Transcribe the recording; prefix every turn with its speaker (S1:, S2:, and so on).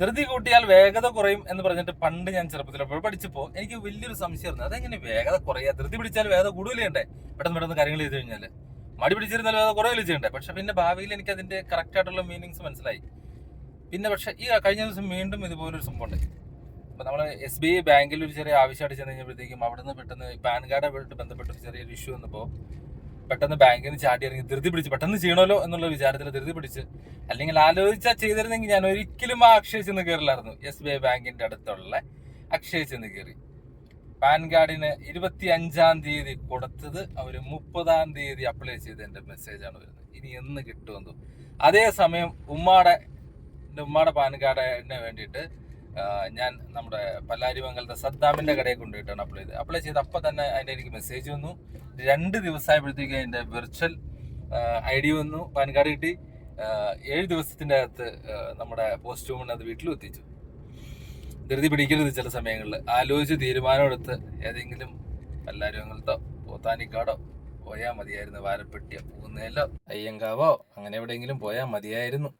S1: ധൃതി കൂട്ടിയാൽ വേഗത കുറയും എന്ന് പറഞ്ഞിട്ട് പണ്ട് ഞാൻ ചെറുപ്പത്തിൽ പഠിച്ചപ്പോൾ എനിക്ക് വലിയൊരു സംശയമായിരുന്നു അതെങ്ങനെ വേഗത കുറയാ? ധൃതി പിടിച്ചാൽ വേഗത കൂടുതലേ പെട്ടെന്ന് പെട്ടെന്ന് കാര്യങ്ങൾ ചെയ്ത് കഴിഞ്ഞാൽ മടി പിടിച്ചിരുന്നാൽ വേഗത കുറയല്ലേ ചെയ്യണ്ടേ? പക്ഷെ പിന്നെ ഭാവിയിൽ എനിക്ക് അതിന്റെ കറക്റ്റ് ആയിട്ടുള്ള മീനിങ്സ് മനസ്സിലായി. പിന്നെ പക്ഷെ ഈ കഴിഞ്ഞ ദിവസം വീണ്ടും ഇതുപോലൊരു സംഭവം ഉണ്ട് അപ്പൊ നമ്മൾ എസ് ബി ഐ ബാങ്കിൽ ഒരു ചെറിയ ആവശ്യമായിട്ട് ചെന്ന് കഴിഞ്ഞപ്പോഴത്തേക്കും അവിടുന്ന് പെട്ടെന്ന് പാൻ കാർഡായിട്ട് ബന്ധപ്പെട്ട ഒരു ചെറിയൊരു ഇഷ്യൂ വന്നപ്പോൾ പെട്ടെന്ന് ബാങ്കിൽ നിന്ന് ചാടി ഇറങ്ങി ധൃതി പിടിച്ച് പെട്ടെന്ന് ചെയ്യണമല്ലോ എന്നുള്ള വിചാരത്തിൽ ധൃതി പിടിച്ച് അല്ലെങ്കിൽ ആലോചിച്ചാൽ ചെയ്തിരുന്നെങ്കിൽ ഞാൻ ഒരിക്കലും ആ അക്ഷയ ചെന്ന് കയറില്ലായിരുന്നു എസ് ബി ഐ ബാങ്കിന്റെ അടുത്തുള്ള അക്ഷയ ചെന്ന് കയറി പാൻ കാർഡിന് ഇരുപത്തി അഞ്ചാം തീയതി കൊടുത്തത് അവർ മുപ്പതാം തീയതി അപ്ലൈ ചെയ്തതിന്റെ മെസ്സേജാണ് വരുന്നത്. ഇനി എന്ന് കിട്ടുമെന്നു. അതേസമയം ഉമ്മാടെ എന്റെ ഉമ്മാടെ പാൻ കാർഡിന് വേണ്ടിയിട്ട് ഞാൻ നമ്മുടെ പല്ലാരിമംഗലത്തെ സദ്ദാമിന്റെ കടയിൽ കൊണ്ടുപോയിട്ടാണ് അപ്ലൈ ചെയ്തത്. അപ്ലൈ ചെയ്ത് അപ്പം തന്നെ അതിന്റെ എനിക്ക് മെസ്സേജ് വന്നു. രണ്ട് ദിവസമായപ്പോഴത്തേക്ക് അതിന്റെ വെർച്വൽ ഐ ഡി വന്നു പാൻ കാർഡ് കിട്ടി. ഏഴ് ദിവസത്തിന്റെ അകത്ത് നമ്മുടെ പോസ്റ്റ് റൂമിന് അത് വീട്ടിലും എത്തിച്ചു. ധൃതി പിടിക്കരുത് ചില സമയങ്ങളിൽ. ആലോചിച്ച് തീരുമാനമെടുത്ത് ഏതെങ്കിലും പല്ലാരിമംഗലത്തോ പോത്താനിക്കാടോ പോയാൽ മതിയായിരുന്നു. വാരപ്പെട്ടിയോ പൂന്നേലോ അയ്യങ്കാവോ അങ്ങനെ എവിടെയെങ്കിലും പോയാൽ മതിയായിരുന്നു.